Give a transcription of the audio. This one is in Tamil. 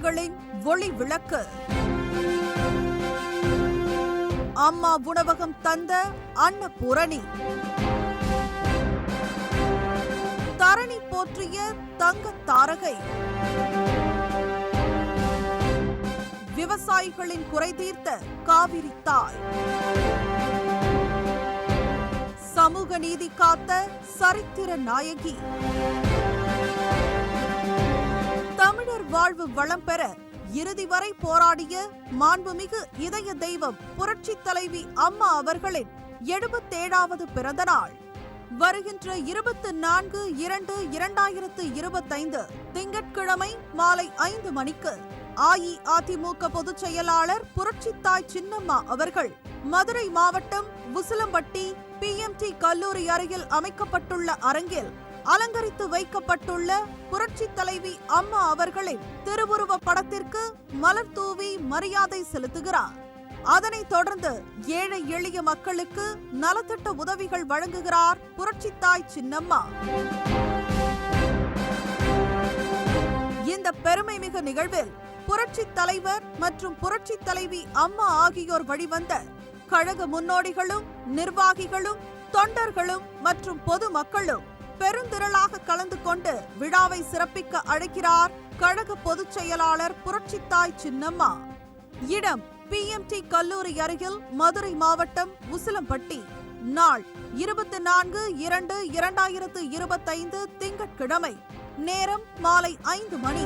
நிகழ்ச்சிகளின் ஒளி விளக்கு. அம்மா உணவகம் தந்த அன்னபூரணி தரணி போற்றிய தங்க தாரகை. விவசாயிகளின் குறை தீர்த்த காவிரி தாய். சமூக நீதி காத்த சரித்திர நாயகி. வாழ்வு வளம் பெற இறுதி வரை போராடிய மாண்புமிகு இதய தெய்வம் புரட்சி தலைவி அம்மா அவர்களின் எழுபத்தேழாவது பிறந்த நாள். வருகின்ற இருபத்து நான்கு இரண்டு இரண்டாயிரத்து இருபத்தைந்து திங்கட்கிழமை மாலை ஐந்து மணிக்கு அஇஅதிமுக பொதுச் செயலாளர் புரட்சித்தாய் சின்னம்மா அவர்கள் மதுரை மாவட்டம் உசிலம்பட்டி பிஎம்டி கல்லூரி அருகில் அமைக்கப்பட்டுள்ள அரங்கில் அலங்கரித்து வைக்கப்பட்டுள்ள புரட்சித் தலைவி அம்மா அவர்களின் திருவுருவ படத்திற்கு மலர் தூவி மரியாதை செலுத்துகிறார். அதனைத் தொடர்ந்து ஏழை எளிய மக்களுக்கு நலத்திட்ட உதவிகள் வழங்குகிறார் புரட்சித்தாய் சின்னம்மா. இந்த பெருமைமிகு நிகழ்வில் புரட்சித் தலைவர் மற்றும் புரட்சி தலைவி அம்மா ஆகியோர் வழிவந்த கழக முன்னோடிகளும் நிர்வாகிகளும் தொண்டர்களும் மற்றும் பொதுமக்களும் பெருந்திரளாக கலந்து கொண்டு விழாவை சிறப்பிக்க அழைக்கிறார் கழக பொதுச் செயலாளர் புரட்சித்தாய் சின்னம்மா. இடம் பிஎம்டி கல்லூரி அருகில் மதுரை மாவட்டம் உசிலம்பட்டி. நாள் இருபத்தி நான்கு இரண்டு இரண்டாயிரத்து இருபத்தைந்து திங்கட்கிழமை. நேரம் மாலை ஐந்து மணி.